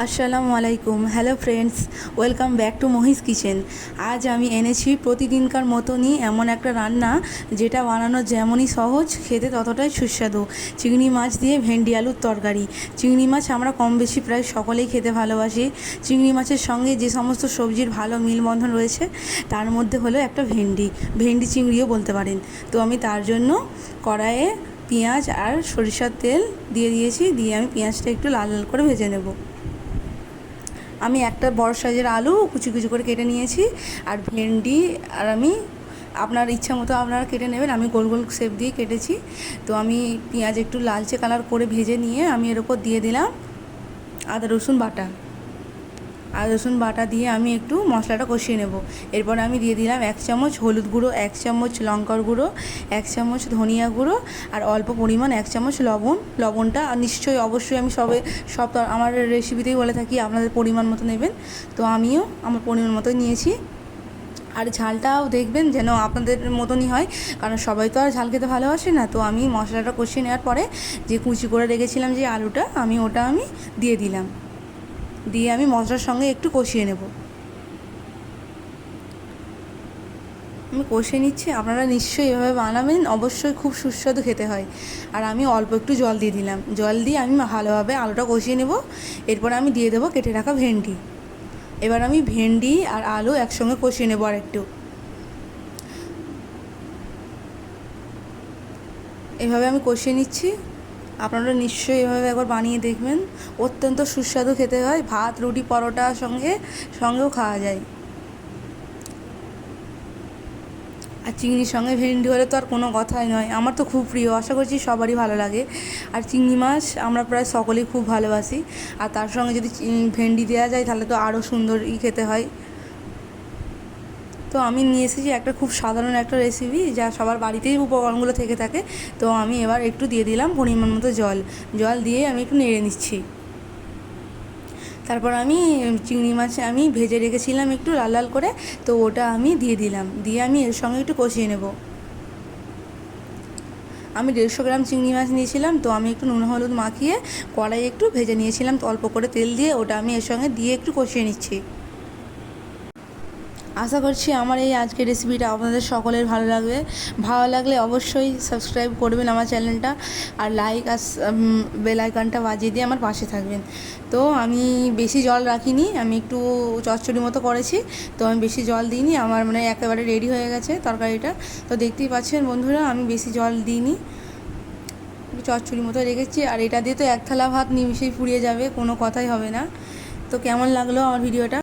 আসসালামু আলাইকুম। Hello friends welcome back to Mahish kitchen আজ আমি এনেছি প্রতিদিনকার মতনই এমন একটা রান্না যেটা বানানো যেমনই সহজ, খেতে ততটাই সুস্বাদু। চিংড়ি মাছ দিয়ে ভেন্ডি আলুর তরকারি। চিংড়ি মাছ আমরা কম বেশি প্রায় সকলেই খেতে ভালোবাসি। চিংড়ি মাছের সঙ্গে যে সমস্ত সবজির ভালো মিলবন্ধন রয়েছে, তার মধ্যে হলো একটা ভেন্ডি। ভেন্ডি চিংড়িও বলতে পারেন। তো আমি তার জন্য কড়াইয়ে পেঁয়াজ আর সরিষার তেল দিয়ে দিয়েছি। দিয়ে আমি পেঁয়াজটা একটু লাল লাল করে ভেজে নেব। আমি একটা বড় সাইজের আলু কুচি কুচি করে কেটে নিয়েছি, আর ভেন্ডি, আর আমি আপনার ইচ্ছা মতো আপনারা কেটে নেবেন, আমি গোল গোল শেপ দিয়ে কেটেছি। তো আমি পেঁয়াজ একটু লালচে কালার করে ভেজে নিয়ে আমি এর উপর দিয়ে দিলাম আদা রসুন বাটা। আদা রসুন বাটা দিয়ে আমি একটু মশলাটা কষিয়ে নেব। এরপর আমি দিয়ে দিলাম এক চামচ হলুদ গুঁড়ো, এক চামচ লঙ্কার গুঁড়ো, এক চামচ ধনিয়া গুঁড়ো আর অল্প পরিমাণ এক চামচ লবণ। লবণটা নিশ্চয়ই অবশ্যই আমি সবে সব আমার রেসিপিতেই বলে থাকি, আপনাদের পরিমাণ মতো নেবেন। তো আমিও আমার পরিমাণ মতো নিয়েছি। আর ঝালটাও দেখবেন যেন আপনাদের মতনই হয়, কারণ সবাই তো আর ঝাল খেতে ভালোবাসে না। তো আমি মশলাটা কষিয়ে নেওয়ার পরে যে কুচি করে রেখেছিলাম যে আলুটা, আমি ওটা আমি দিয়ে দিলাম। দিয়ে আমি মশলার সঙ্গে একটু কষিয়ে নেব। আমি কষিয়ে নিচ্ছি, আপনারা নিশ্চয়ই এভাবে বানাবেন, অবশ্যই খুব সুস্বাদু খেতে হয়। আর আমি অল্প একটু জল দিয়ে দিলাম। জল দিয়ে আমি ভালোভাবে আলুটা কষিয়ে নেব। এরপর আমি দিয়ে দেবো কেটে রাখা ভেন্ডি। এবার আমি ভেন্ডি আর আলু একসঙ্গে কষিয়ে নেব আর একটু এভাবে আমি কষিয়ে নিচ্ছি। আপনারা নিশ্চয়ই এভাবে একবার বানিয়ে দেখবেন। অত্যন্ত সুস্বাদু খেতে হয়। ভাত, রুটি পরোটার সঙ্গে, সঙ্গেও খাওয়া যায়। আর চিংড়ির সঙ্গে ভেন্ডি হলে তো আর কোনো কথাই নয়। আমার তো খুব প্রিয়। আশা করছি সবারই ভালো লাগে। আর চিংড়ি মাছ আমরা প্রায় সকলেই খুব ভালোবাসি। আর তার সঙ্গে যদি ভেন্ডি দেওয়া যায়, তাহলে তো আরও সুন্দরই খেতে হয়। তো আমি নিয়ে এসেছি একটা খুব সাধারণ একটা রেসিপি যা সবার বাড়িতেই উপকরণগুলো থেকে থাকে। তো আমি এবার একটু দিয়ে দিলাম পরিমাণ মতো জল। জল দিয়ে আমি একটু নেড়ে নিচ্ছি। তারপর আমি চিংড়ি মাছ আমি ভেজে রেখেছিলাম একটু লাল লাল করে। তো ওটা আমি দিয়ে দিলাম। দিয়ে আমি এর সঙ্গে একটু কষিয়ে নেব। আমি দেড়শো গ্রাম চিংড়ি মাছ নিয়েছিলাম। তো আমি একটু নুন, হলুদ মাখিয়ে কড়াই একটু ভেজে নিয়েছিলাম। অল্প করে তেল দিয়ে ওটা আমি এর সঙ্গে দিয়ে একটু কষিয়ে নিচ্ছি। আশা করছি আমার এই আজকের রেসিপিটা আপনাদের সকলের ভালো লাগবে। ভালো লাগলে অবশ্যই সাবস্ক্রাইব করবেন আমার চ্যানেলটা আর লাইক আর বেল আইকনটা বাজিয়ে দিয়ে আমার পাশে থাকবেন। তো আমি বেশি জল রাখিনি, আমি একটু চচ্চড়ি মতো করেছি, তো আমি বেশি জল দিইনি, আমার মানে একেবারে রেডি হয়ে গেছে তরকারিটা। তো দেখতেই পাচ্ছেন বন্ধুরা, আমি বেশি জল দিইনি। চচ্চড়ি মতো রেখেছি, আর এটা দিয়ে তো এক থালা ভাত নিমিশেই ফুরিয়ে যাবে, কোনো কথাই হবে না। তো কেমন লাগল আমার ভিডিওটা